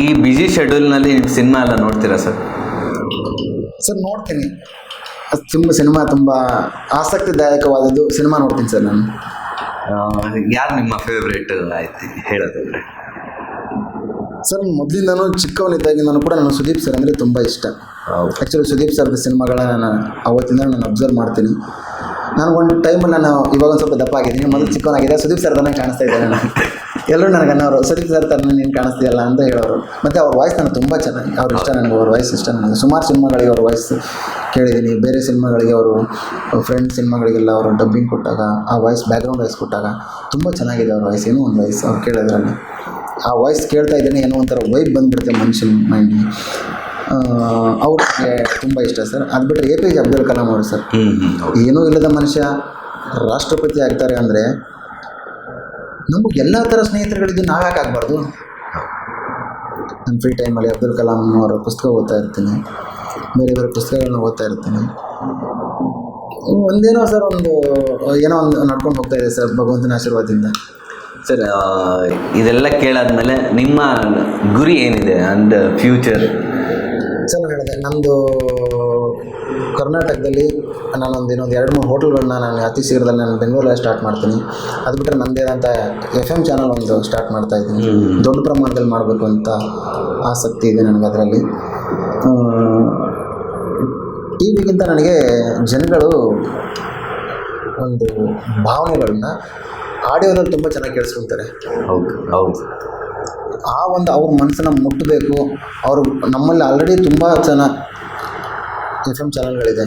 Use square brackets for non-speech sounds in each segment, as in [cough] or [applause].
ಈ ಬಿಜಿ ಶೆಡ್ಯೂಲ್ನಲ್ಲಿ ನೀವು ಸಿನಿಮಾ ಎಲ್ಲ ನೋಡ್ತೀರಾ ಸರ್? ಸರ್ ನೋಡ್ತೀನಿ. ತುಂಬ ಸಿನಿಮಾ ತುಂಬ ಆಸಕ್ತಿದಾಯಕವಾದದ್ದು ಸಿನಿಮಾ ನೋಡ್ತೀನಿ ಸರ್ ನಾನು. ಯಾರು ನಿಮ್ಮ ಫೇವ್ರೇಟ್ ಆಯ್ತು ಹೇಳೋದಾದ್ರೆ? ಸರ್ ಮೊದಲಿಂದನೂ ಚಿಕ್ಕವನಿದ್ದಾಗಿಂದನೂ ಕೂಡ ನಾನು ಸುದೀಪ್ ಸರ್ ಅಂದರೆ ತುಂಬ ಇಷ್ಟ. ಆ್ಯಕ್ಚುಲಿ ಸುದೀಪ್ ಸರ್ದ ಸಿನಿಮಾಗಳ ನಾನು ಅವತ್ತಿಂದ ನಾನು ಅಬ್ಸರ್ವ್ ಮಾಡ್ತೀನಿ. ನಾನು ಒಂದು ಟೈಮಲ್ಲಿ ನಾನು ಇವಾಗ ಒಂದು ಸ್ವಲ್ಪ ದಪ್ಪ ಆಗಿದ್ದೀನಿ. ಮೊದಲು ಚಿಕ್ಕವನಾಗಿದೆ ಸುದೀಪ್ ಸರ್ ತಾನೇ ಕಾಣಿಸ್ತಾ ಇದ್ದಾರೆ ನಾನು. [laughs] ಎಲ್ಲರೂ ನನಗೆ ಅನ್ನೋರು ಸರಿ ಸರ್ ತನ್ನ ನೀನು ಕಾಣಿಸ್ತೀಯಲ್ಲ ಅಂತ ಹೇಳೋರು. ಮತ್ತು ಅವ್ರ ವಾಯ್ಸ್ ನನಗೆ ತುಂಬ ಚೆನ್ನಾಗಿ ಅವ್ರ ಇಷ್ಟ ನನಗೆ ಅವ್ರ ವಾಯ್ಸ್ ಇಷ್ಟ ನನಗೆ. ಸುಮಾರು ಸಿನಿಮಾಗಳಿಗೆ ಅವ್ರ ವಾಯ್ಸ್ ಕೇಳಿದ್ದೀನಿ ಬೇರೆ ಸಿನಿಮಾಗಳಿಗೆ ಅವರು ಫ್ರೆಂಡ್ ಸಿನಿಮಾಗಳಿಗೆಲ್ಲ ಅವರು ಡಬ್ಬಿಂಗ್ ಕೊಟ್ಟಾಗ ಆ ವಾಯ್ಸ್ ಬ್ಯಾಕ್ಗ್ರೌಂಡ್ ವಾಯ್ಸ್ ಕೊಟ್ಟಾಗ ತುಂಬ ಚೆನ್ನಾಗಿದೆ ಅವ್ರ ವಾಯ್ಸ್ ಏನೋ ಒಂದು ವಾಯ್ಸ್ ಅವ್ರು ಕೇಳೋದ್ರಲ್ಲಿ. ಆ ವಾಯ್ಸ್ ಕೇಳ್ತಾ ಇದ್ದೇನೆ ಏನೋ ಒಂಥರ ವೈಬ್ ಬಂದ್ಬಿಡುತ್ತೆ ಮನುಷ್ಯನ ಮೈಂಡಿಗೆ ಅವ್ರಿಗೆ ತುಂಬ ಇಷ್ಟ ಸರ್. ಅದು ಬಿಟ್ಟರೆ A P J Abdul Kalam ಅವರು ಸರ್. ಏನೂ ಇಲ್ಲದ ಮನುಷ್ಯ ರಾಷ್ಟ್ರಪತಿ ಆಗ್ತಾರೆ ಅಂದರೆ ನಮಗೆ ಎಲ್ಲ ಥರ ಸ್ನೇಹಿತರುಗಳಿದ್ದು ನಾವು ಯಾಕೆ ಆಗಬಾರ್ದು? ನನ್ನ ಫ್ರೀ ಟೈಮಲ್ಲಿ ಅಬ್ದುಲ್ ಕಲಾಂ ಅವರ ಪುಸ್ತಕ ಓದ್ತಾ ಇರ್ತೀನಿ. ಬೇರೆ ಬೇರೆ ಪುಸ್ತಕಗಳನ್ನ ಓದ್ತಾ ಇರ್ತೀನಿ. ಒಂದೇನೋ ಸರ್ ಒಂದು ಏನೋ ಒಂದು ನಡ್ಕೊಂಡು ಹೋಗ್ತಾ ಇದೆ ಸರ್ ಭಗವಂತನ ಆಶೀರ್ವಾದದಿಂದ. ಸರ್ ಇದೆಲ್ಲ ಕೇಳಾದ್ಮೇಲೆ ನಿಮ್ಮ ಗುರಿ ಏನಿದೆ ಅಂಡ್ ಫ್ಯೂಚರ್? ಸರ್ ನಾನು ಹೇಳಿದೆ ನಮ್ಮದು ಕರ್ನಾಟಕದಲ್ಲಿ ನಾನೊಂದು ಇನ್ನೊಂದು ಎರಡು ಮೂರು ಹೋಟೆಲ್ಗಳನ್ನ ನಾನು ಅತಿ ಶೀಘ್ರದಲ್ಲಿ ನಾನು ಬೆಂಗಳೂರಲ್ಲೇ ಸ್ಟಾರ್ಟ್ ಮಾಡ್ತೀನಿ. ಅದು ಬಿಟ್ಟರೆ ನನ್ನದೇನಂತ ಎಫ್ ಎಂ ಚಾನಲ್ ಒಂದು ಸ್ಟಾರ್ಟ್ ಮಾಡ್ತಾ ಇದ್ದೀನಿ. ದೊಡ್ಡ ಪ್ರಮಾಣದಲ್ಲಿ ಮಾಡಬೇಕು ಅಂತ ಆಸಕ್ತಿ ಇದೆ ನನಗೆ ಅದರಲ್ಲಿ. ಟಿ ವಿಗಿಂತ ನನಗೆ ಜನಗಳು ಒಂದು ಭಾವನೆಗಳನ್ನ ಆಡಿಯೋದಲ್ಲಿ ತುಂಬ ಚೆನ್ನಾಗಿ ಕೇಳಿಸ್ಕೊತಾರೆ ಹೌದು ಹೌದು. ಆ ಒಂದು ಅವ್ರ ಮನಸ್ಸನ್ನು ಮುಟ್ಟಬೇಕು ಅವರು ನಮ್ಮಲ್ಲಿ ಆಲ್ರೆಡಿ ತುಂಬ ಚೆನ್ನಾಗಿ ಎಫ್ ಎಂ ಚಾನಲ್ಗಳಿದೆ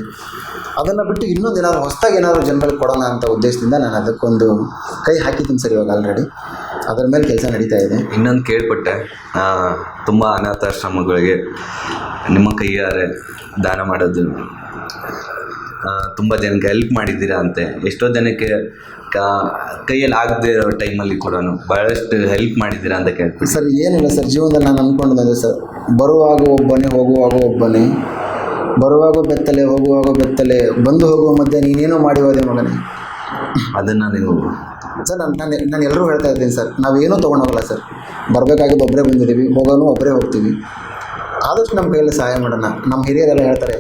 ಅದನ್ನು ಬಿಟ್ಟು ಇನ್ನೊಂದು ಏನಾದರೂ ಹೊಸದಾಗಿ ಏನಾದರೂ ಜನರಲ್ಲಿ ಕೊಡೋಣ ಅಂತ ಉದ್ದೇಶದಿಂದ ನಾನು ಅದಕ್ಕೊಂದು ಕೈ ಹಾಕಿದ್ದೀನಿ ಸರ್ ಇವಾಗ ಆಲ್ರೆಡಿ ಅದರ ಮೇಲೆ ಕೆಲಸ ನಡೀತಾ ಇದೆ. ಇನ್ನೊಂದು ಕೇಳ್ಪಟ್ಟೆ. ತುಂಬ ಅನಾಥಾಶ್ರಮಗಳಿಗೆ ನಿಮ್ಮ ಕೈಯಾರೆ ದಾನ ಮಾಡೋದು. ತುಂಬ ಜನಕ್ಕೆ ಹೆಲ್ಪ್ ಮಾಡಿದ್ದೀರಾ ಅಂತೆ. ಎಷ್ಟೋ ಜನಕ್ಕೆ ಕಾ- ಕೈಯಲ್ಲಿ ಆಗದೆ ಇರೋ ಟೈಮಲ್ಲಿ ಕೂಡ ಭಾಳಷ್ಟು ಹೆಲ್ಪ್ ಮಾಡಿದ್ದೀರಾ ಅಂತ ಕೇಳ್ತೀನಿ ಸರ್ ಏನಿಲ್ಲ ಸರ್. ಜೀವನದಲ್ಲಿ ನಾನು ಅಂದ್ಕೊಂಡಿದ್ದೆ ಸರ್. ಬರುವಾಗ ಒಬ್ಬನೇ ಹೋಗುವಾಗ ಒಬ್ಬನೇ. ಬರುವಾಗ ಬೆತ್ತಲೆ ಹೋಗುವಾಗ ಬೆತ್ತಲೆ ಬಂದು ಹೋಗುವ ಮಧ್ಯೆ ನೀನೇನೋ ಮಾಡಿ ಹೋದೆ ಮಗನೇ. ಅದನ್ನು ನೀವು ಸರ್ ನಾನು ನಾನು ನಾನು ಎಲ್ಲರೂ ಹೇಳ್ತಾ ಇದ್ದೀನಿ ಸರ್ ನಾವೇನೂ ತೊಗೊಂಡೋಗಲ್ಲ ಸರ್. ಬರಬೇಕಾಗಿದ್ದು ಒಬ್ಬರೇ ಬಂದಿದ್ದೀವಿ ಹೋಗೋನು ಒಬ್ಬರೇ ಹೋಗ್ತೀವಿ. ಆದಷ್ಟು ನಮ್ಮ ಕೈಯಲ್ಲಿ ಸಹಾಯ ಮಾಡೋಣ. ನಮ್ಮ ಹಿರಿಯರೆಲ್ಲ ಹೇಳ್ತಾರೆ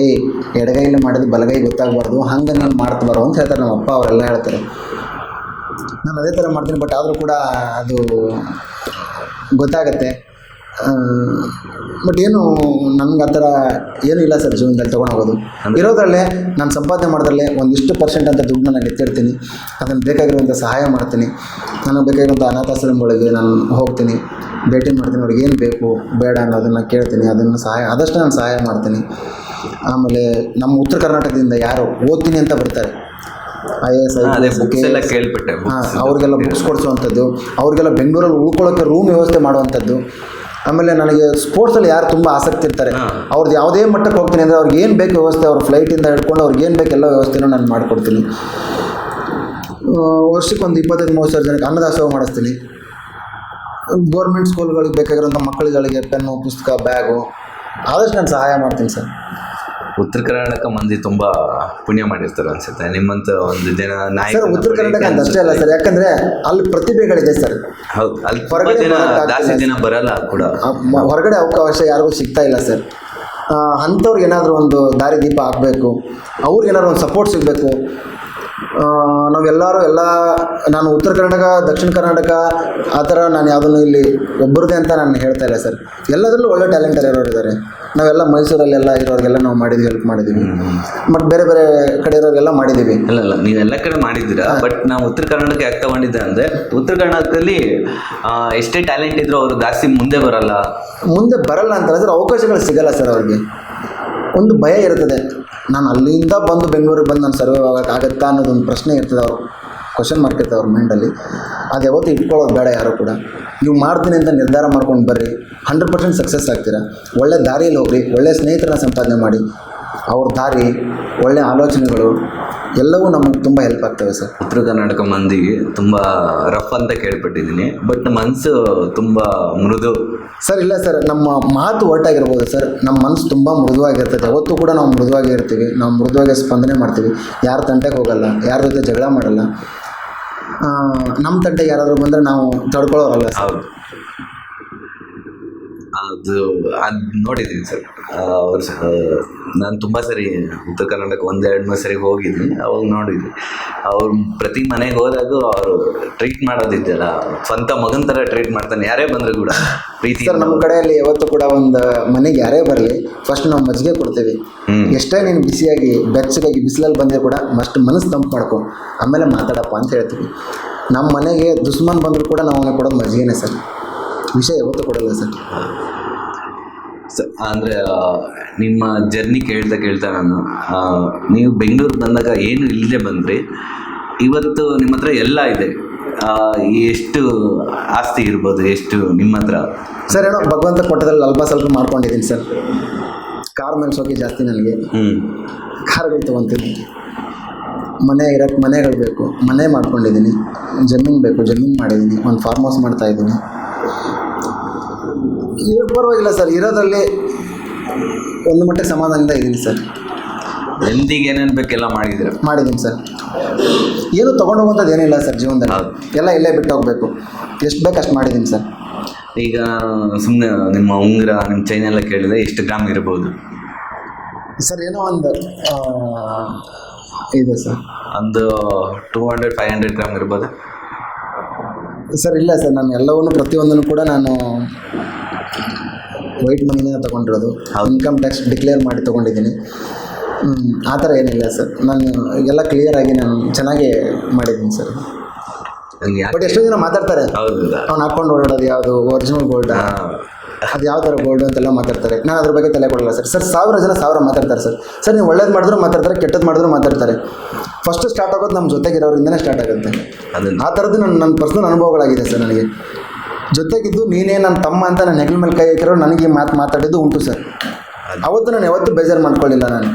ಏಯ್ ಎಡಗೈಯಲ್ಲಿ ಮಾಡಿದ ಬಲಗೈ ಗೊತ್ತಾಗಬಾರ್ದು ಹಂಗೆ ನಾನು ಮಾಡ್ತಬಾರ್ದು ಅಂತ ಹೇಳ್ತಾರೆ ನಮ್ಮ ಅಪ್ಪ ಅವರೆಲ್ಲ ಹೇಳ್ತಾರೆ. ನಾನು ಅದೇ ಥರ ಮಾಡ್ತೀನಿ ಬಟ್ ಆದರೂ ಕೂಡ ಅದು ಗೊತ್ತಾಗತ್ತೆ. ಬಟ್ ಏನು ನನಗೆ ಆ ಥರ ಏನೂ ಇಲ್ಲ ಸರ್ ಜೀವನದಲ್ಲಿ ತೊಗೊಂಡೋಗೋದು ಇರೋದ್ರಲ್ಲೇ ನಾನು ಸಂಪಾದನೆ ಮಾಡೋದ್ರಲ್ಲೇ ಒಂದಿಷ್ಟು ಪರ್ಸೆಂಟ್ ಅಂತ ದುಡ್ಡು ನಾನು ಎತ್ತಿಡ್ತೀನಿ. ಅದನ್ನು ಬೇಕಾಗಿರುವಂಥ ಸಹಾಯ ಮಾಡ್ತೀನಿ. ನನಗೆ ಬೇಕಾಗಿರುವಂಥ ಅನಾಥಾಶ್ರಮಗಳಿಗೆ ನಾನು ಹೋಗ್ತೀನಿ. ಭೇಟಿ ಮಾಡ್ತೀನಿ. ಅವ್ರಿಗೆ ಏನು ಬೇಕು ಬೇಡ ಅನ್ನೋದನ್ನು ಕೇಳ್ತೀನಿ. ಅದನ್ನು ಸಹಾಯ ಆದಷ್ಟು ನಾನು ಸಹಾಯ ಮಾಡ್ತೀನಿ. ಆಮೇಲೆ ನಮ್ಮ ಉತ್ತರ ಕರ್ನಾಟಕದಿಂದ ಯಾರು ಓದ್ತೀನಿ ಅಂತ ಬರ್ತಾರೆ. ಐ ಎ ಎಸ್ ಐ ಕೇಳ್ಬಿಟ್ಟೆ ಹಾಂ. ಅವ್ರಿಗೆಲ್ಲ ಬುಕ್ಸ್ ಕೊಡಿಸುವಂಥದ್ದು. ಅವ್ರಿಗೆಲ್ಲ ಬೆಂಗಳೂರಲ್ಲಿ ಉಳ್ಕೊಳ್ಳೋಕ್ಕೆ ರೂಮ್ ವ್ಯವಸ್ಥೆ ಮಾಡುವಂಥದ್ದು. ಆಮೇಲೆ ನನಗೆ ಸ್ಪೋರ್ಟ್ಸಲ್ಲಿ ಯಾರು ತುಂಬ ಆಸಕ್ತಿ ಇರ್ತಾರೆ. ಅವ್ರದ್ದು ಯಾವುದೇ ಮಟ್ಟಕ್ಕೆ ಹೋಗ್ತೀನಿ ಅಂದರೆ ಅವ್ರಿಗೆ ಏನು ಬೇಕು ವ್ಯವಸ್ಥೆ ಅವ್ರ ಫ್ಲೈಟಿಂದ ಹಿಡ್ಕೊಂಡು ಅವ್ರಿಗೆ ಏನು ಬೇಕು ಎಲ್ಲ ವ್ಯವಸ್ಥೆನೂ ನಾನು ಮಾಡಿಕೊಡ್ತೀನಿ. ವರ್ಷಕ್ಕೆ ಒಂದು ಇಪ್ಪತ್ತೈದು ಮೂವತ್ತು ಸಾವಿರ ಜನಕ್ಕೆ ಅನ್ನದಾಸೋಹ ಮಾಡಿಸ್ತೀನಿ. ಗೌರ್ಮೆಂಟ್ ಸ್ಕೂಲ್ಗಳಿಗೆ ಬೇಕಾಗಿರೋಂಥ ಮಕ್ಕಳುಗಳಿಗೆ ಪೆನ್ನು ಪುಸ್ತಕ ಬ್ಯಾಗು ಆದಷ್ಟು ನಾನು ಸಹಾಯ ಮಾಡ್ತೀನಿ ಸರ್. ಉತ್ತರ ಕರ್ನಾಟಕ ಮಂದಿ ತುಂಬಾ ಪುಣ್ಯ ಮಾಡಿರ್ತಾರೆ ಅನ್ಸುತ್ತೆ. ನಿಮ್ಮಂತ ಒಂದು ದಿನ ಸರ್ ನಾಯಕ ಉತ್ತರ ಕರ್ನಾಟಕ ಅಂತ ಅಷ್ಟೇ ಅಲ್ಲ ಸರ್ ಯಾಕಂದ್ರೆ ಅಲ್ಲಿ ಪ್ರತಿಭೆಗಳಿದೆ ಸರ್. ಹೌದು ಅಲ್ಲಿ ಹೊರಗಡೆ ಜನ ದಿನ ಜಾಸ್ತಿ ಜನ ಬರಲ್ಲ ಕೂಡ. ಹೊರಗಡೆ ಅವಕಾಶ ಯಾರಿಗೂ ಸಿಗ್ತಾ ಇಲ್ಲ ಸರ್. ಅಂಥವ್ರಿಗೆ ಏನಾದರೂ ಒಂದು ದಾರಿ ದೀಪ ಆಗಬೇಕು ಅವ್ರಿಗೆ ಏನಾದ್ರು ಒಂದು ಸಪೋರ್ಟ್ ಸಿಗಬೇಕು ನಾವೆಲ್ಲರೂ ಎಲ್ಲ ನಾನು ಉತ್ತರ ಕರ್ನಾಟಕ ದಕ್ಷಿಣ ಕರ್ನಾಟಕ ಆ ಥರ ನಾನು ಯಾವುದನ್ನು ಇಲ್ಲಿ ಒಬ್ಬರದೇ ಅಂತ ನಾನು ಹೇಳ್ತಾ ಇಲ್ಲ ಸರ್. ಎಲ್ಲದರಲ್ಲೂ ಒಳ್ಳೆ ಟ್ಯಾಲೆಂಟರ್ ಇರೋರು ಇದ್ದಾರೆ. ನಾವೆಲ್ಲ ಮೈಸೂರಲ್ಲೆಲ್ಲ ಇರೋರಿಗೆಲ್ಲ ನಾವು ಮಾಡಿದ್ವಿ ಹೆಲ್ಪ್ ಮಾಡಿದ್ದೀವಿ ಮತ್ತು ಬೇರೆ ಬೇರೆ ಕಡೆ ಇರೋರಿಗೆಲ್ಲ ಮಾಡಿದ್ದೀವಿ ಅಲ್ಲ ಅಲ್ಲ ನೀವೆಲ್ಲ ಕಡೆ ಮಾಡಿದ್ದೀರಾ? ಬಟ್ ನಾವು ಉತ್ತರ ಕರ್ನಾಟಕ ಯಾಕೆ ತಗೊಂಡಿದ್ದೆ ಅಂದರೆ ಉತ್ತರ ಕರ್ನಾಟಕದಲ್ಲಿ ಎಷ್ಟೇ ಟ್ಯಾಲೆಂಟ್ ಇದ್ರೂ ಅವರು ಜಾಸ್ತಿ ಮುಂದೆ ಬರಲ್ಲ. ಮುಂದೆ ಬರಲ್ಲ ಅಂತ ಸರ್ ಅವಕಾಶಗಳು ಸಿಗಲ್ಲ ಸರ್ ಅವ್ರಿಗೆ. ಒಂದು ಭಯ ಇರ್ತದೆ. ನಾನು ಅಲ್ಲಿಂದ ಬಂದು ಬೆಂಗಳೂರಿಗೆ ಬಂದು ನಾನು ಸರ್ವೇ ಆಗೋಕ್ಕೆ ಆಗತ್ತಾ ಅನ್ನೋದೊಂದು ಪ್ರಶ್ನೆ ಇರ್ತದೆ ಅವ್ರು. ಕ್ವಶನ್ ಮಾರ್ಕ್ ಇರ್ತದೆ ಅವ್ರ ಮೈಂಡಲ್ಲಿ ಅದು ಯಾವತ್ತೂ ಇಟ್ಕೊಳ್ಳೋದು ಬೇಡ ಯಾರು ಕೂಡ. ನೀವು ಮಾಡ್ತೀನಿ ಅಂತ ನಿರ್ಧಾರ ಮಾಡ್ಕೊಂಡು ಬರ್ರಿ. ಹಂಡ್ರೆಡ್ ಪರ್ಸೆಂಟ್ ಸಕ್ಸಸ್ ಆಗ್ತೀರಾ. ಒಳ್ಳೆ ದಾರಿಯಲ್ಲಿ ಹೋಗ್ರಿ. ಒಳ್ಳೆ ಸ್ನೇಹಿತರನ್ನ ಸಂಪಾದನೆ ಮಾಡಿ. ಅವ್ರ ದಾರಿ ಒಳ್ಳೆ ಆಲೋಚನೆಗಳು ಎಲ್ಲವೂ ನಮಗೆ ತುಂಬ ಹೆಲ್ಪ್ ಆಗ್ತವೆ ಸರ್. ಉತ್ತರ ಕರ್ನಾಟಕ ಮಂದಿಗೆ ತುಂಬ ರಫ್ ಅಂತ ಕೇಳ್ಪಟ್ಟಿದ್ದೀನಿ. ಬಟ್ ಮನಸ್ಸು ತುಂಬ ಮೃದು. ಸರ್ ಇಲ್ಲ ಸರ್ ನಮ್ಮ ಮಾತು ಒಟ್ಟಾಗಿರ್ಬೋದು ಸರ್. ನಮ್ಮ ಮನಸ್ಸು ತುಂಬ ಮೃದುವಾಗಿರ್ತದೆ ಅವತ್ತು ಕೂಡ ನಾವು ಮೃದುವಾಗಿ ಇರ್ತೀವಿ. ನಾವು ಮೃದುವಾಗಿ ಸ್ಪಂದನೆ ಮಾಡ್ತೀವಿ. ಯಾರ ತಂಟೆಗೆ ಹೋಗಲ್ಲ ಯಾರ ಜೊತೆ ಜಗಳ ಮಾಡಲ್ಲ. ನಮ್ಮ ತಂಟೆಗೆ ಯಾರಾದರೂ ಬಂದರೆ ನಾವು ತಡ್ಕೊಳ್ಳೋರಲ್ಲ ಸರ್. ಹೌದು. ಅದು ಅದು ನೋಡಿದ್ದೀನಿ ಸರ್. ಅವ್ರು ನಾನು ತುಂಬ ಸರಿ ಉತ್ತರ ಕರ್ನಾಟಕ ಒಂದೆರಡು ಮೂರು ಸರಿ ಹೋಗಿದ್ದೀನಿ ಅವಾಗ ನೋಡಿದ್ವಿ. ಅವ್ರು ಪ್ರತಿ ಮನೆಗೆ ಹೋದಾಗ ಅವರು ಟ್ರೀಟ್ ಮಾಡೋದಿದ್ದಲ್ಲ ಸ್ವಂತ ಮಗನ ಥರ ಟ್ರೀಟ್ ಮಾಡ್ತಾನೆ ಯಾರೇ ಬಂದರೂ ಕೂಡ ಪ್ರೀತಿ ಸರ್ ನಮ್ಮ ಕಡೆಯಲ್ಲಿ ಯಾವತ್ತೂ ಕೂಡ ಒಂದು ಮನೆಗೆ ಯಾರೇ ಬರಲಿ ಫಸ್ಟ್ ನಾವು ಮಜ್ಜಿಗೆ ಕೊಡ್ತೀವಿ. ಎಷ್ಟೇ ನೀನು ಬಿಸಿಯಾಗಿ ಬೆಚ್ಚಗಾಗಿ ಬಿಸಿಲಲ್ಲಿ ಬಂದರೆ ಕೂಡ ಮಸ್ಟ್ ಮನಸ್ಸು ತಂಪು ಮಾಡ್ಕೊ ಆಮೇಲೆ ಮಾತಾಡಪ್ಪ ಅಂತ ಹೇಳ್ತೀವಿ. ನಮ್ಮ ಮನೆಗೆ ದುಶ್ಮನ್ ಬಂದರೂ ಕೂಡ ನಾವು ಅವನಿಗೆ ಕೊಡೋದು ಮಜ್ಜಿಗೆನೇ ಸರ್. ವಿಷಯ ಯಾವತ್ತೂ ಕೊಡಲ್ಲ ಸರ್. ಸರ್ ಅಂದ್ರೆ ನಿಮ್ಮ ಜರ್ನಿ ಕೇಳ್ತಾ ಕೇಳ್ತಾ ನಾನು ನೀವು ಬೆಂಗಳೂರು ಬಂದಾಗ ಏನು ಇಲ್ಲದೆ ಬಂದ್ರಿ. ಇವತ್ತು ನಿಮ್ಮ ಹತ್ರ ಎಲ್ಲ ಇದೆ. ಎಷ್ಟು ಆಸ್ತಿ ಇರ್ಬೋದು ಎಷ್ಟು ನಿಮ್ಮ ಹತ್ರ? ಸರ್ ಏನೋ ಭಗವಂತ ಕೊಟ್ಟದಲ್ಲಿ ಅಲ್ಪ ಸ್ವಲ್ಪ ಮಾಡ್ಕೊಂಡಿದ್ದೀನಿ ಸರ್. ಕಾರ್ ಮೇಲೆ ಶೋಕಿ ಜಾಸ್ತಿ ನನಗೆ. ಹ್ಞೂ ಕಾರ್ಗಳು ತೊಗೊತೀನಿ. ಮನೆ ಇರೋಕ್ಕೆ ಮನೆಗಳು ಬೇಕು. ಮನೆ ಮಾಡ್ಕೊಂಡಿದ್ದೀನಿ. ಜಮೀನು ಬೇಕು ಜಮೀನು ಮಾಡಿದ್ದೀನಿ. ಒಂದು ಫಾರ್ಮ್ ಹೌಸ್ ಮಾಡ್ತಾ ಪರವಾಗಿಲ್ಲ ಸರ್ ಇರೋದ್ರಲ್ಲಿ ಒಂದು ಮಟ್ಟಿಗೆ ಸಮಾಧಾನದಿಂದ ಇದ್ದೀನಿ ಸರ್. ಹೆಲ್ದಿಗೆ ಏನೇನು ಬೇಕೆಲ್ಲ ಮಾಡಿದ್ದೀರ? ಮಾಡಿದ್ದೀನಿ ಸರ್. ಏನು ತೊಗೊಂಡು ಹೋಗುವಂಥದ್ದು ಏನಿಲ್ಲ ಸರ್ ಜೀವನದಲ್ಲಿ. ಎಲ್ಲ ಇಲ್ಲೇ ಬಿಟ್ಟು ಹೋಗಬೇಕು. ಎಷ್ಟು ಬೇಕು ಅಷ್ಟು ಮಾಡಿದ್ದೀನಿ ಸರ್. ಈಗ ಸುಮ್ಮನೆ ನಿಮ್ಮ ಉಂಗುರ ನಿಮ್ಮ ಚೈನ್ ಎಲ್ಲ ಕೇಳಿದ್ರೆ ಎಷ್ಟು ಗ್ರಾಮ್ ಇರ್ಬೋದು? ಸರ್ ಏನೋ ಒಂದು ಇದೆ ಸರ್. ಒಂದು two hundred five hundred gram ಇರ್ಬೋದು? ಸರ್ ಇಲ್ಲ ಸರ್ ನಾನು ಎಲ್ಲವನ್ನೂ ಪ್ರತಿಯೊಂದನ್ನು ಕೂಡ ನಾನು ವೈಟ್ ಮನಿನೇ ತೊಗೊಂಡಿರೋದು. ಇನ್ಕಮ್ ಟ್ಯಾಕ್ಸ್ ಡಿಕ್ಲೇರ್ ಮಾಡಿ ತೊಗೊಂಡಿದ್ದೀನಿ. ಆ ಥರ ಏನಿಲ್ಲ ಸರ್. ನಾನು ಎಲ್ಲ ಕ್ಲಿಯರಾಗಿ ನಾನು ಚೆನ್ನಾಗೇ ಮಾಡಿದ್ದೀನಿ ಸರ್. ಬಟ್ ಎಷ್ಟೋ ಜನ ಮಾತಾಡ್ತಾರೆ. ಅವ್ನು ಹಾಕೊಂಡು ಓಡಾಡೋದು ಯಾವುದು ಒರಿಜಿನಲ್ ಗೋಲ್ಡ್ ಅದು ಯಾವ ಥರ ಗೋಲ್ಡು ಅಂತೆಲ್ಲ ಮಾತಾಡ್ತಾರೆ. ನಾನು ಅದ್ರ ಬಗ್ಗೆ ತಲೆ ಕೊಡಲ್ಲ ಸರ್. ಸರ್ ಸಾವಿರ ಜನ ಸಾವಿರ ಮಾತಾಡ್ತಾರೆ ಸರ್. ಸರ್ ನೀವು ಒಳ್ಳೇದು ಮಾಡಿದ್ರು ಮಾತಾಡ್ತಾರೆ ಕೆಟ್ಟದ್ದು ಮಾಡಿದ್ರು ಮಾತಾಡ್ತಾರೆ. ಫಸ್ಟ್ ಸ್ಟಾರ್ಟ್ ಆಗೋದು ನಮ್ಮ ಜೊತೆಗಿರೋರಿಂದನೇ ಸ್ಟಾರ್ಟ್ ಆಗುತ್ತೆ. ಆ ಥರದ್ದು ನನ್ನ ನನ್ನ ಪರ್ಸ್ನಲ್ ಅನುಭವಗಳಾಗಿದೆ ಸರ್ ನನಗೆ. ಜೊತೆಗಿದ್ದು ನೀನೇ ನನ್ನ ತಮ್ಮ ಅಂತ ನನ್ನ ಹೆಗಲ ಮೇಲೆ ಕೈ ಹಾಕಿರೋ ನನಗೆ ಈ ಮಾತು ಮಾತಾಡಿದ್ದು ಉಂಟು ಸರ್. ಅವತ್ತು ನಾನು ಯಾವತ್ತೂ ಬೇಜಾರು ಮಾಡ್ಕೊಳ್ಳಿಲ್ಲ ನಾನು.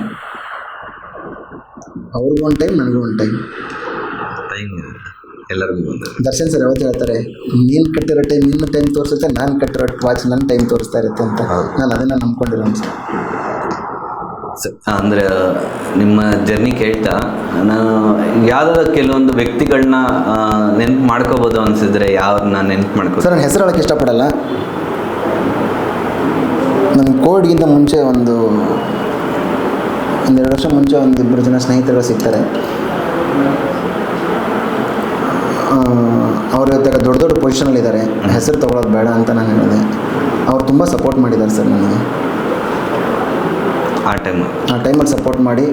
ಅವ್ರಿಗೂ ಒಂದು ಟೈಮ್ ನನಗೂ ಒನ್ ಟೈಮ್ ಟೈಮ್ ಎಲ್ಲರಿಗೂ ದರ್ಶನ್ ಸರ್ ಯಾವತ್ತು ಹೇಳ್ತಾರೆ ನೀನು ಕಟ್ಟಿರೋ ಟೈಮ್ ನಿನ್ನ ಟೈಮ್ ತೋರಿಸುತ್ತೆ ನಾನು ಕಟ್ಟಿರೋ ವಾಚ್ ನನ್ನ ಟೈಮ್ ತೋರಿಸ್ತಾ ಇರುತ್ತೆ ಅಂತ. ನಾನು ಅದನ್ನು ನಂಬ್ಕೊಂಡಿರೋ ಸರ್. ಅಂದ್ರೆ ನಿಮ್ಮ ಜರ್ನಿ ಕೇಳ್ತಾ ನಾನು ಯಾವ್ದಾದ್ರು ಕೆಲವೊಂದು ವ್ಯಕ್ತಿಗಳನ್ನ ನೆನ್ಪು ಮಾಡ್ಕೋಬೋದು ಅನ್ಸಿದ್ರೆ ಯಾವ್ದನ್ನ ನೆನ್ಪು ಮಾಡ್ಕೋ ಸರ್ ನಾನು ಹೆಸರು ಹೇಳೋಕ್ಕೆ ಇಷ್ಟಪಡಲ್ಲ. ನನ್ನ ಕೋವಿಡ್ಗಿಂತ ಮುಂಚೆ ಒಂದು ಒಂದೆರಡು ವರ್ಷ ಮುಂಚೆ ಒಂದು ಇಬ್ಬರು ಜನ ಸ್ನೇಹಿತರು ಸಿಗ್ತಾರೆ. ಅವ್ರ ಜೊತೆ ದೊಡ್ಡ ದೊಡ್ಡ ಪೊಸಿಷನಲ್ಲಿದ್ದಾರೆ ಹೆಸರು ತೊಗೊಳೋದು ಬೇಡ ಅಂತ ನಾನು ಹೇಳಿದೆ. ಅವ್ರು ತುಂಬ ಸಪೋರ್ಟ್ ಮಾಡಿದ್ದಾರೆ ಸರ್ ನನಗೆ. ಆ ಟೈಮ್ ಆ ಟೈಮಲ್ಲಿ ಸಪೋರ್ಟ್ ಮಾಡಿ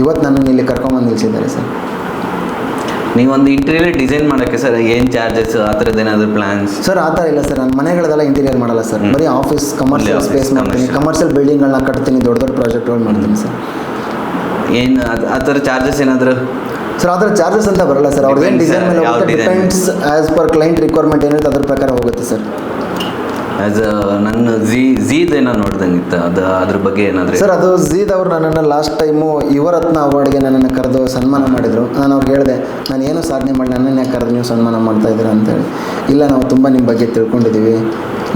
ಇವತ್ತು ನನ್ನನ್ನು ಇಲ್ಲಿ ಕರ್ಕೊಂಬಂದು ನಿಲ್ಲಿಸಿದ್ದಾರೆ ಸರ್. ನೀವೊಂದು ಇಂಟೀರಿಯರ್ ಡಿಸೈನ್ ಮಾಡೋಕ್ಕೆ ಸರ್ ಏನು ಚಾರ್ಜಸ್ ಆ ಥರದ್ದು ಏನಾದರೂ ಪ್ಲಾನ್ಸ್ ಸರ್ ಆ ಥರ ಇಲ್ಲ ಸರ್. ನಾನು ಮನೆಗಳದೆಲ್ಲ ಇಂಟೀರಿಯರ್ ಮಾಡಲ್ಲ ಸರ್. ಬರೀ ಆಫೀಸ್ ಕಮರ್ಷಿಯಲ್ ಸ್ಪೇಸ್ ಮಾಡ್ತೀನಿ. ಕಮರ್ಷಿಯಲ್ ಬಿಲ್ಡಿಂಗ್ಗಳನ್ನ ಕಟ್ತೀನಿ ದೊಡ್ಡ ದೊಡ್ಡ ಪ್ರಾಜೆಕ್ಟ್ಗಳು ಮಾಡ್ತೀನಿ ಸರ್. ಏನು ಅದು ಆ ಥರ ಚಾರ್ಜಸ್ ಏನಾದರೂ? ಸರ್ ಅದರ ಚಾರ್ಜಸ್ ಅಂತ ಬರಲ್ಲ ಸರ್ ಅವ್ರದ್ದು ಏನು ಡಿಸೈನ್ ಮೇಲೆ ಯಾವ ಹೋಗುತ್ತೆ design? Depends as per client requirement ಏನಿರುತ್ತೆ ಅದ್ರ ಪ್ರಕಾರ ಹೋಗುತ್ತೆ ಸರ್ ಆ್ಯಸ್ ನನ್ನ ಝೀ ಏನೋ ನೋಡ್ದಂಗಿತ್ತು ಅದು ಅದ್ರ ಬಗ್ಗೆ ಏನಾದರೂ ಸರ್ ಅದು ಝೀದ್ ಅವರು ನನ್ನನ್ನು ಲಾಸ್ಟ್ ಟೈಮು ಯುವರತ್ನ ಅವಾರ್ಡ್ಗೆ ನನ್ನನ್ನು ಕರೆದು ಸನ್ಮಾನ ಮಾಡಿದರು. ನಾನು ಅವ್ರಿಗೆ ಹೇಳಿದೆ ನಾನು ಏನು ಸಾಧನೆ ಮಾಡಿ ನನ್ನನ್ನೇ ಕರೆದು ನೀವು ಸನ್ಮಾನ ಮಾಡ್ತಾ ಇದ್ದೀರಾ? ಅಂತೇಳಿ. ಇಲ್ಲ ನಾವು ತುಂಬ ನಿಮ್ಮ ಬಗ್ಗೆ ತಿಳ್ಕೊಂಡಿದ್ದೀವಿ.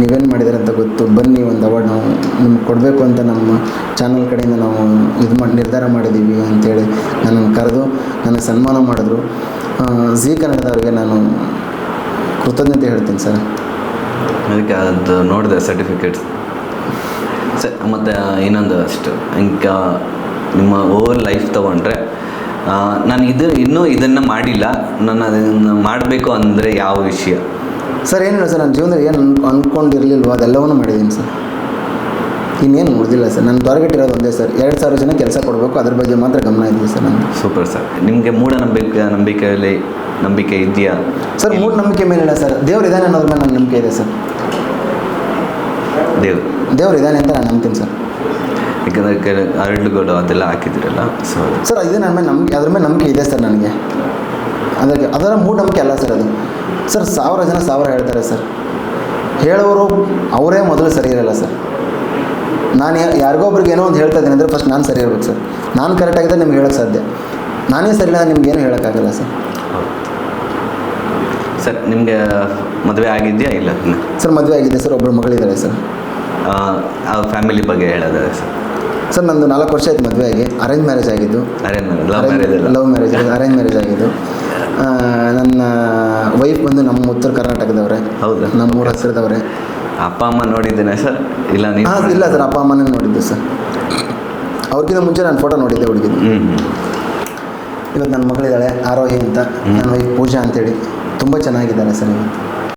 ನೀವೇನು ಮಾಡಿದ್ದೀರ ಅಂತ ಗೊತ್ತು. ಬನ್ನಿ ಒಂದು ಅವಾರ್ಡ್ ನಾವು ನಿಮ್ಗೆ ಕೊಡಬೇಕು ಅಂತ ನಮ್ಮ ಚಾನಲ್ ಕಡೆಯಿಂದ ನಾವು ಇದು ಮಾಡಿ ನಿರ್ಧಾರ ಮಾಡಿದ್ದೀವಿ ಅಂತೇಳಿ ನನ್ನನ್ನು ಕರೆದು ಸನ್ಮಾನ ಮಾಡಿದ್ರು. ಜಿ ಝೀ ಕನ್ನಡದವ್ರಿಗೆ ನಾನು ಕೃತಜ್ಞತೆ ಹೇಳ್ತೀನಿ ಸರ್. ಅದಕ್ಕೆ ಅದು ನೋಡಿದೆ ಸರ್ಟಿಫಿಕೇಟ್ಸ್ ಸರ್ ಮತ್ತು ಇನ್ನೊಂದು ಅಷ್ಟು. ಈಗ ನಿಮ್ಮ ಓವರ್ ಲೈಫ್ ತೊಗೊಂಡ್ರೆ ನಾನು ಇದು ಇನ್ನೂ ಇದನ್ನು ಮಾಡಿಲ್ಲ. ನಾನು ಅದನ್ನು ಮಾಡಬೇಕು ಅಂದರೆ ಯಾವ ವಿಷಯ? ಸರ್ ಏನಿಲ್ಲ ಸರ್ ನನ್ನ ಜೀವನದಲ್ಲಿ ಏನು ಅನ್ಕೊಂಡಿರಲಿಲ್ವೋ ಅದೆಲ್ಲವನ್ನೂ ಮಾಡಿದ್ದೀನಿ ಸರ್. ಇನ್ನೇನು ಮುಗಿದಿಲ್ಲ ಸರ್. ನಾನು ಟಾರ್ಗೆಟ್ ಇರೋದು ಒಂದೇ ಸರ್. ಎರಡು ಸಾವಿರ ಜನ ಕೆಲಸ ಕೊಡಬೇಕು. ಅದ್ರ ಬಗ್ಗೆ ಮಾತ್ರ ಗಮನ ಇದೆ ಸರ್ ನಾನು ಸೂಪರ್ ಸರ್. ನಿಮಗೆ ಮೂಢನಂಬಿಕೆ ನಂಬಿಕೆಯಲ್ಲಿ ನಂಬಿಕೆ ಇದೆಯಾ? ಸರ್ ಮೂಢನಂಬಿಕೆ ಮೇಲಿಲ್ಲ ಸರ್. ದೇವ್ರು ಇದ್ದಾನೆ ಅನ್ನೋದ್ರ ಮೇಲೆ ನನ್ನ ನಂಬಿಕೆ ಇದೆ ಸರ್. ದೇವ್ರು? ದೇವ್ರು ಇದ್ದಾನೆ ಅಂತ ನಾನು ನಂಬ್ತೀನಿ ಸರ್. ಯಾಕಂದರೆ ಕೆಲ ಅರಳುಗಳು ಅದೆಲ್ಲ ಹಾಕಿದ್ದೀರಲ್ಲ ಸೊ ಸರ್ ಇದು ನನ್ನ ಮೇಲೆ ನಂಬಿಕೆ ಅದ್ರ ಮೇಲೆ ನಂಬಿಕೆ ಇದೆ ಸರ್ ನನಗೆ. ಅದಕ್ಕೆ ಅದರ ಮೂಢನಂಬಿಕೆ ಅಲ್ಲ ಸರ್ ಅದು. ಸರ್ ಸಾವಿರ ಜನ ಸಾವಿರ ಹೇಳ್ತಾರೆ ಸರ್. ಹೇಳೋರು ಅವರೇ ಮೊದಲು ಸರಿ ಇರಲ್ಲ ಸರ್. ನಾನು ಯಾರಿಗೋ ಒಬ್ರಿಗೆ ಏನೋ ಒಂದು ಹೇಳ್ತಾ ಇದ್ದೀನಿ ಅಂದರೆ ಫಸ್ಟ್ ನಾನು ಸರಿ ಇರ್ಬೇಕು ಸರ್. ನಾನು ಕರೆಕ್ಟಾಗಿದ್ದರೆ ನಿಮ್ಗೆ ಹೇಳೋಕ್ಕೆ ಸಾಧ್ಯ. ನಾನೇ ಸರಿ ಇಲ್ಲ ನಿಮ್ಗೇನು ಏನು ಹೇಳೋಕ್ಕಾಗಲ್ಲ ಸರ್. ಸರ್ ನಿಮಗೆ ಮದುವೆ ಆಗಿದೆಯಾ ಇಲ್ಲ? ಸರ್ ಮದುವೆ ಆಗಿದೆ ಸರ್ ಒಬ್ಬರು ಮಗಳಿದ್ದಾರೆ ಸರ್. ಆ, ಫ್ಯಾಮಿಲಿ ಬಗ್ಗೆ ಹೇಳೋದಾದ್ರೆ ಸರ್. ಸರ್ ನಂದು ನಾಲ್ಕು ವರ್ಷ ಆಯ್ತು ಮದುವೆ ಆಗಿ. ಅರೇಂಜ್ ಮ್ಯಾರೇಜ್ ಆಗಿದ್ದು. Arrange love marriage love marriage arrange marriage ಆಗಿದ್ದು. ನನ್ನ ವೈಫ್ ಬಂದು ನಮ್ಮ ಉತ್ತರ ಕರ್ನಾಟಕದವರೇ. ಹೌದು? ನಮ್ಮೂರ ಹತ್ತಿರದವರೇ ಅಪ್ಪ ಅಮ್ಮ ನೋಡಿದ್ದೇನೆ ಸರ್. ಇಲ್ಲ ನೀವು ಹಾಂ ಇಲ್ಲ ಸರ್ ಅಪ್ಪ ಅಮ್ಮನೇ ನೋಡಿದ್ದೆ ಸರ್. ಅವ್ರಿಗಿಂತ ಮುಂಚೆ ನಾನು ಫೋಟೋ ನೋಡಿದ್ದೆ ಹುಡುಗಿ ಹ್ಞೂ ಇವತ್ತು ನನ್ನ ಮಗಳಿದ್ದಾಳೆ ಆರೋಹಿ ಅಂತ ನನ್ನ ವೈಫ್ ಪೂಜಾ ಅಂತೇಳಿ. ತುಂಬ ಚೆನ್ನಾಗಿದ್ದಾರೆ ಸರ್ ಇವತ್ತು.